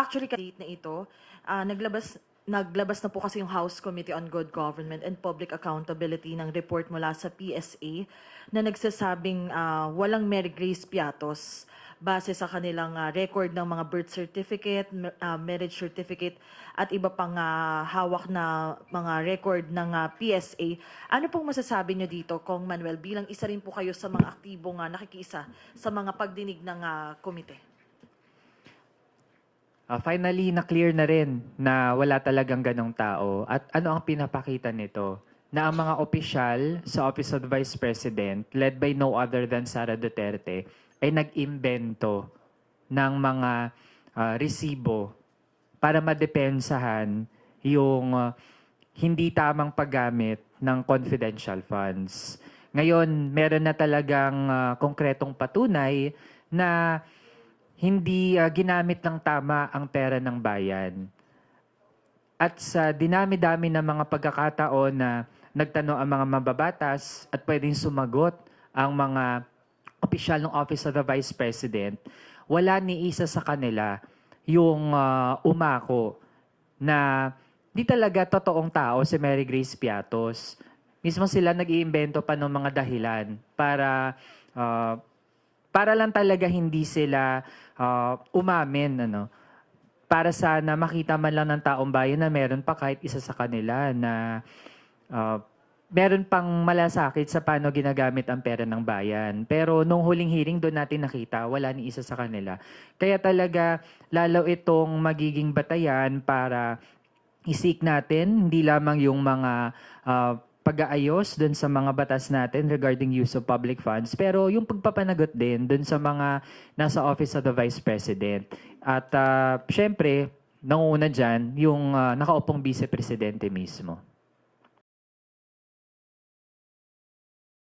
Actually, date na ito, ah, naglabas naglabas na po kasi yung House Committee on Good Government and Public Accountability ng report mula sa PSA na nagsasabing ah, walang Mary Grace Piatos base sa kanilang ah, record ng mga birth certificate, ma- ah, marriage certificate at iba pang ah, hawak na mga record ng ah, PSA. Ano pong masasabi nyo dito, Kong Manuel, bilang isa rin po kayo sa mga aktibong ah, nakikiisa sa mga pagdinig ng ah, komite? Ah, finally, na-clear na rin na wala talagang ganong tao. At ano ang pinapakita nito? Na ang mga opisyal sa Office of Vice President, led by no other than Sara Duterte, ay nag-imbento ng mga ah, resibo para madepensahan yung ah, hindi tamang paggamit ng confidential funds. Ngayon, meron na talagang ah, konkretong patunay na hindi ah, ginamit ng tama ang pera ng bayan. At sa dinami-dami ng mga pagkakataon na nagtanong ang mga mababatas at pwedeng sumagot ang mga opisyal ng Office of the Vice President, wala ni isa sa kanila yung ah, umako na di talaga totoong tao si Mary Grace Piatos. Mismo sila nag-iimbento pa ng mga dahilan para ah, para lang talaga hindi sila ah, umamin ano para sana makita man lang ng taong bayan na meron pa kahit isa sa kanila na ah, meron pang malasakit sa paano ginagamit ang pera ng bayan. Pero nung huling hearing doon natin nakita, wala ni isa sa kanila. Kaya talaga lalo itong magiging batayan para isik natin hindi lamang yung mga ah, pag-aayos dun sa mga batas natin regarding use of public funds, pero yung pagpapanagot din dun sa mga nasa Office of the Vice President. At ah, syempre, nanguna dyan yung ah, nakaupong Vice Presidente mismo.